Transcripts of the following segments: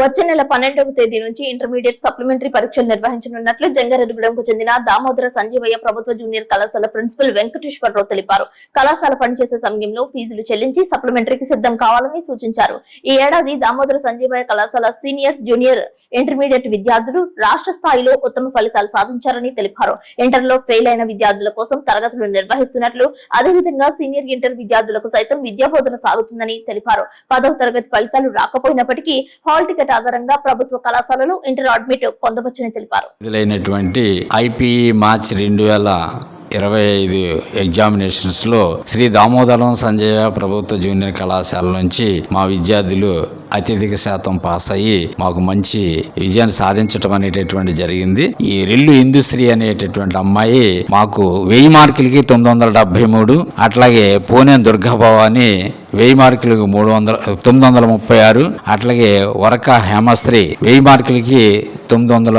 వచ్చే నెల పన్నెండవ తేదీ నుంచి ఇంటర్మీడియట్ సప్లిమెంటరీ పరీక్షలు నిర్వహించనున్నట్లు జంగారెడ్డిగూడెంకు చెందిన దామోదర సంజీవయ్య ప్రభుత్వ జూనియర్ కళాశాల ప్రిన్సిపల్ వెంకటేశ్వరరావు తెలిపారు. కళాశాల పనిచేసే సమయంలో ఫీజులు చెల్లించి సప్లిమెంటరీకి సిద్ధం కావాలని సూచించారు. ఈ ఏడాది దామోదర సంజీవయ్య కళాశాల సీనియర్ జూనియర్ ఇంటర్మీడియట్ విద్యార్థులు రాష్ట్ర స్థాయిలో ఉత్తమ ఫలితాలు సాధించారని తెలిపారు. ఇంటర్లో ఫెయిల్ అయిన విద్యార్థుల కోసం తరగతులు నిర్వహిస్తున్నట్లు అదేవిధంగా సీనియర్ ఇంటర్ విద్యార్థులకు సైతం విద్యాబోధన సాగుతుందని తెలిపారు. పదవ తరగతి ఫలితాలు రాకపోయినప్పటికీ హాల్ టికెట్ ఆధారంగా ప్రభుత్వ కళాశాలలు ఇంటర్ అడ్మిట్ పొందవచ్చని తెలిపారు. ఐపీఈ మార్చ్ రెండు వేల ఇరవై ఐదు ఎగ్జామినేషన్స్లో శ్రీ దామోదరం సంజయ ప్రభుత్వ జూనియర్ కళాశాల నుంచి మా విద్యార్థులు అత్యధిక శాతం పాస్ అయ్యి మాకు మంచి విజయాన్ని సాధించడం అనేటటువంటి జరిగింది. ఈ రెల్లు ఇందుశ్రీ అనేటటువంటి అమ్మాయి మాకు వెయ్యి మార్కులకి తొమ్మిది వందల డెబ్బై మూడు అట్లాగే పూణె దుర్గాభవాని వెయ్యి మార్కులకి మూడు వందల తొమ్మిది వందల ముప్పై ఆరు అట్లాగే వరక హేమశ్రీ వెయ్యి మార్కులకి తొమ్మిది వందల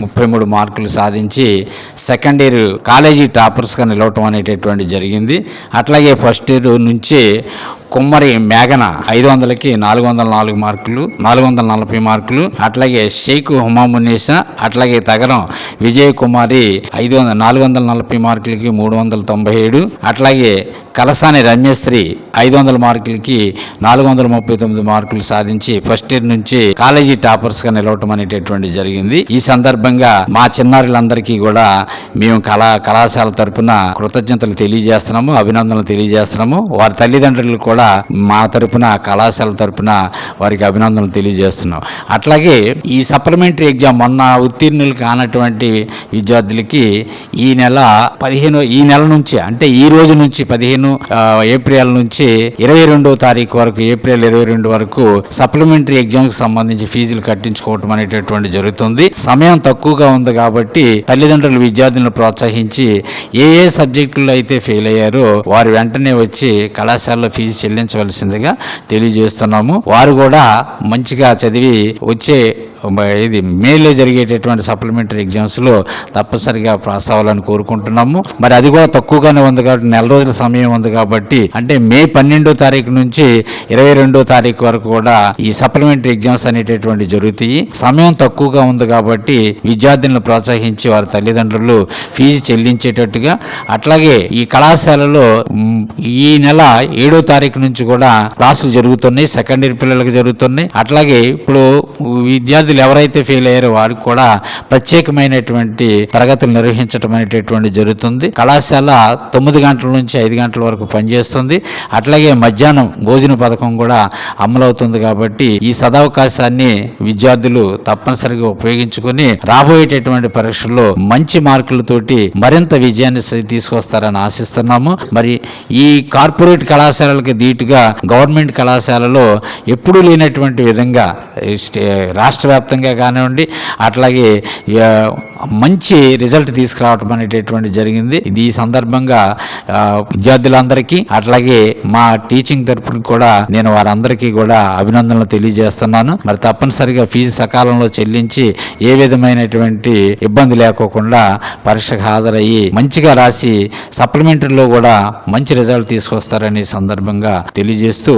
ముప్పై మూడు మార్కులు సాధించి సెకండ్ ఇయర్ కాలేజీ టాపర్స్గా నిలవటం అనేటటువంటి జరిగింది. అట్లాగే ఫస్ట్ ఇయర్ నుంచి కుమ్మరి మేఘన ఐదు వందలకి నాలుగు వందల నాలుగు మార్కులు నాలుగు వందల నలభై మార్కులు అట్లాగే షేక్ హుమామునీసా అట్లాగే తగరం విజయ కుమారి ఐదు వందల నాలుగు వందల నలభై మార్కులకి మూడు వందల తొంభై ఏడు అట్లాగే కలసాని రమ్యశ్రీ ఐదు వందల మార్కులకి నాలుగు వందల ముప్పై తొమ్మిది మార్కులు సాధించి ఫస్ట్ ఇయర్ నుంచి కాలేజీ టాపర్స్గా నిలవటం అనేటటువంటి జరిగింది. ఈ సందర్భంగా మా చిన్నారులందరికీ కూడా మేము కళా కళాశాల తరపున కృతజ్ఞతలు తెలియజేస్తున్నాము అభినందనలు తెలియజేస్తున్నాము. వారి తల్లిదండ్రులు కూడా మా తరపున కళాశాల తరపున వారికి అభినందనలు తెలియజేస్తున్నాం. అట్లాగే ఈ సప్లిమెంటరీ ఎగ్జామ్ మొన్న ఉత్తీర్ణులు కానటువంటి విద్యార్థులకి ఈ నెల పదిహేను ఈ నెల నుంచి అంటే ఈ రోజు నుంచి పదిహేను ఏప్రిల్ నుంచి ఇరవై రెండవ తారీఖు వరకు ఏప్రిల్ ఇరవై రెండు వరకు సప్లిమెంటరీ ఎగ్జామ్కి సంబంధించి ఫీజులు కట్టించుకోవటం అనేటటువంటి జరుగుతుంది. సమయం తక్కువగా ఉంది కాబట్టి తల్లిదండ్రులు విద్యార్థులను ప్రోత్సహించి ఏ ఏ సబ్జెక్టుల్లో అయితే ఫెయిల్ అయ్యారో వారు వెంటనే వచ్చి కళాశాలలో ఫీజు చెల్లించవలసిందిగా తెలియజేస్తున్నాము. వారు కూడా మంచిగా చదివి వచ్చే ఇది మేలో జరిగేటటువంటి సప్లిమెంటరీ ఎగ్జామ్స్లో తప్పనిసరిగా పాస్ అవ్వాలని కోరుకుంటున్నాము. మరి అది కూడా తక్కువగానే ఉంది కాబట్టి నెల రోజుల సమయం ఉంది కాబట్టి అంటే మే పన్నెండో తారీఖు నుంచి ఇరవై రెండో తారీఖు వరకు కూడా ఈ సప్లిమెంటరీ ఎగ్జామ్స్ అనేటటువంటి జరుగుతాయి. సమయం తక్కువగా ఉంది కాబట్టి విద్యార్థులను ప్రోత్సహించి వారి తల్లిదండ్రులు ఫీజు చెల్లించేటట్టుగా అట్లాగే ఈ కళాశాలలో ఈ నెల ఏడో తారీఖు నుంచి కూడా క్లాసులు జరుగుతున్నాయి సెకండ్ ఇయర్ పిల్లలకు జరుగుతున్నాయి. అట్లాగే ఇప్పుడు విద్యార్థి విద్యార్థులు ఎవరైతే ఫెయిల్ అయ్యారో వారికి కూడా ప్రత్యేకమైనటువంటి తరగతులు నిర్వహించడం అనేటటువంటి జరుగుతుంది. కళాశాల తొమ్మిది గంటల నుంచి ఐదు గంటల వరకు పనిచేస్తుంది. అట్లాగే మధ్యాహ్నం భోజన పథకం కూడా అమలవుతుంది కాబట్టి ఈ సదవకాశాన్ని విద్యార్థులు తప్పనిసరిగా ఉపయోగించుకొని రాబోయేటటువంటి పరీక్షల్లో మంచి మార్కులతోటి మరింత విజయాన్ని తీసుకొస్తారని ఆశిస్తున్నాము. మరి ఈ కార్పొరేట్ కళాశాలలకు ధీటుగా గవర్నమెంట్ కళాశాలలో ఎప్పుడూ లేనటువంటి విధంగా స్టే- రాష్ట్ర వ్యాప్తంగా కానివ్వండి అట్లాగే మంచి రిజల్ట్ తీసుకురావటం అనేటటువంటి జరిగింది. ఇది ఈ సందర్భంగా విద్యార్థులందరికీ అట్లాగే మా టీచింగ్ తరపున కూడా నేను వారందరికీ కూడా అభినందనలు తెలియజేస్తున్నాను. మరి తప్పనిసరిగా ఫీజు సకాలంలో చెల్లించి ఏ విధమైనటువంటి ఇబ్బంది లేకోకుండా పరీక్షకు హాజరయ్యి మంచిగా రాసి సప్లిమెంటరీలో కూడా మంచి రిజల్ట్ తీసుకొస్తారని సందర్భంగా తెలియజేస్తూ